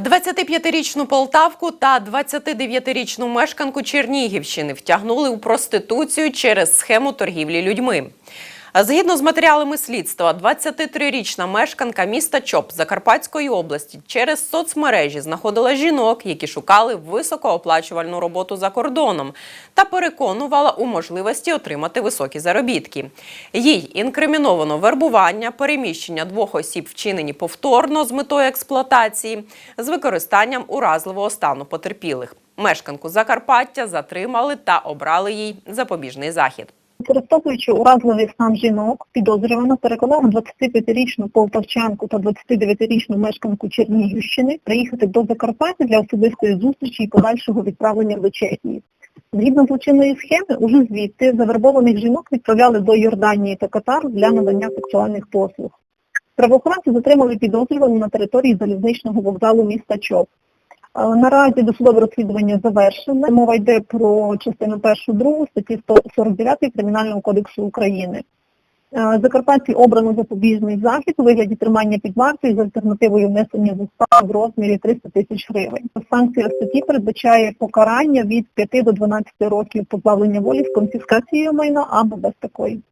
25-річну Полтавку та 29-річну мешканку Чернігівщини втягнули у проституцію через схему торгівлі людьми. Згідно з матеріалами слідства, 23-річна мешканка міста Чоп Закарпатської області через соцмережі знаходила жінок, які шукали високооплачувальну роботу за кордоном, та переконувала у можливості отримати високі заробітки. Їй інкриміновано вербування, переміщення двох осіб вчинені повторно з метою експлуатації з використанням уразливого стану потерпілих. Мешканку Закарпаття затримали та обрали їй запобіжний захід. Використовуючи уразливий стан жінок, підозрювана переконала 25-річну полтавчанку та 29-річну мешканку Чернігівщини приїхати до Закарпаття для особистої зустрічі і подальшого відправлення до Чехії. Згідно злочинної схеми, уже звідти завербованих жінок відправляли до Йорданії та Катару для надання сексуальних послуг. Правоохоронці затримали підозрювану на території залізничного вокзалу міста Чоп. Е, Наразі досудове розслідування завершено. Мова йде про частину 1-2 статті 149 Кримінального кодексу України. Е, Закарпатці обрано запобіжний захід у вигляді тримання під вартою з альтернативою внесення застави в розмірі 300 тисяч гривень. Санкція статті передбачає покарання від 5 до 12 років позбавлення волі з конфіскацією майна або без такої.